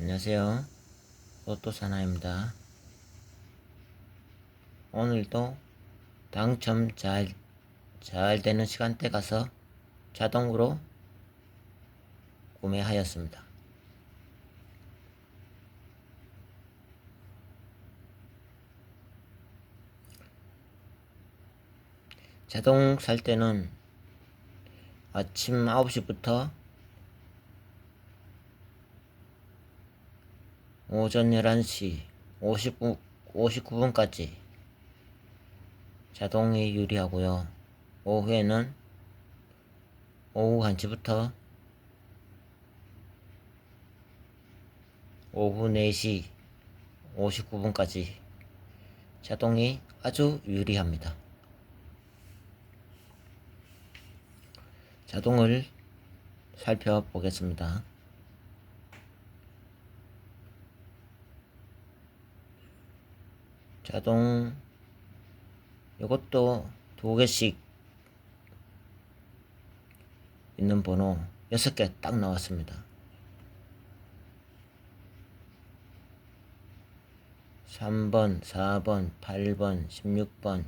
안녕하세요. 로또 사나입니다. 오늘도 당첨 잘, 잘 되는 시간대 가서 자동으로 구매하였습니다. 자동 살 때는 아침 9시부터 오전 11시 59, 59분까지 자동이 유리하고요. 오후에는 오후 1시부터 오후 4시 59분까지 자동이 아주 유리합니다. 자동을 살펴보겠습니다. 자동 이것도 두 개씩 있는 번호 여섯 개딱 나왔습니다. 3번, 4번, 8번, 16번,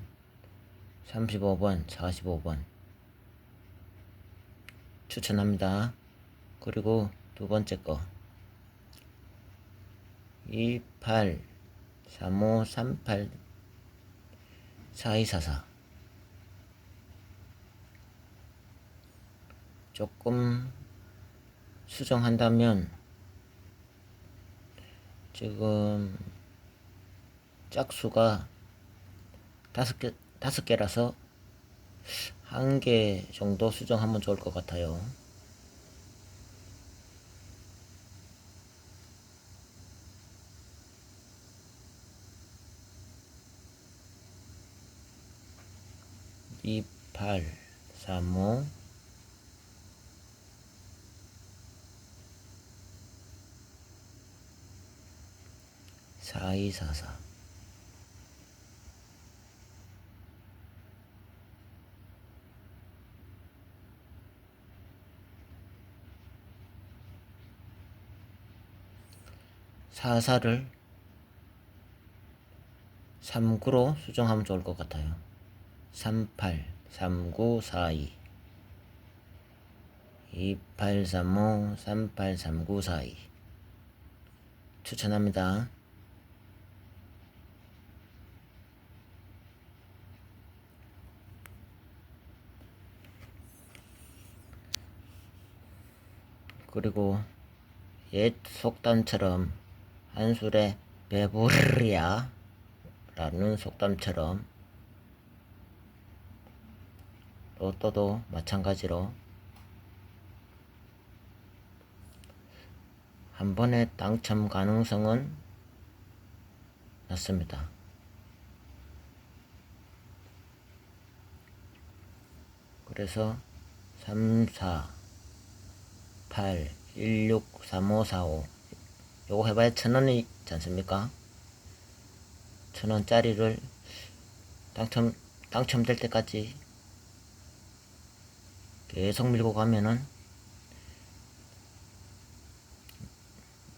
35번, 45번 추천합니다. 그리고 두 번째 거 28 3538 4244 조금 수정한다면 지금 짝수가 다섯 개 다섯 개라서 한 개 정도 수정하면 좋을 것 같아요. 이팔 삼오 사이사사 사사를 3구로 수정하면 좋을 것 같아요. 38, 39, 42 2835, 38, 39, 42 추천합니다. 그리고 옛 속담처럼 한술에 배부르야 라는 속담처럼 로또도 마찬가지로 한 번의 당첨 가능성은 낮습니다. 그래서 3, 4, 8, 1, 6, 3, 5, 4, 5 요거 해봐야 천 원이 있지 않습니까? 천 원짜리를 당첨, 당첨될 때까지 계속 밀고 가면은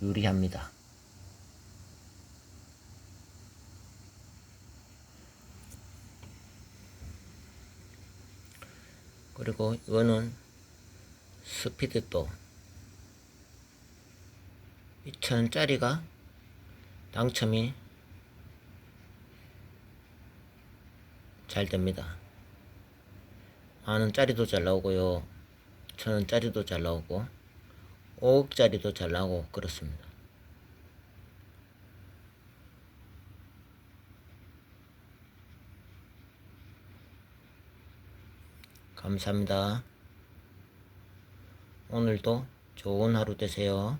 유리합니다. 그리고 이거는 스피드도 2천원짜리가 당첨이 잘 됩니다. 만원짜리도 잘 나오고요. 천원짜리도 잘 나오고 5억짜리도 잘 나오고 그렇습니다. 감사합니다. 오늘도 좋은 하루 되세요.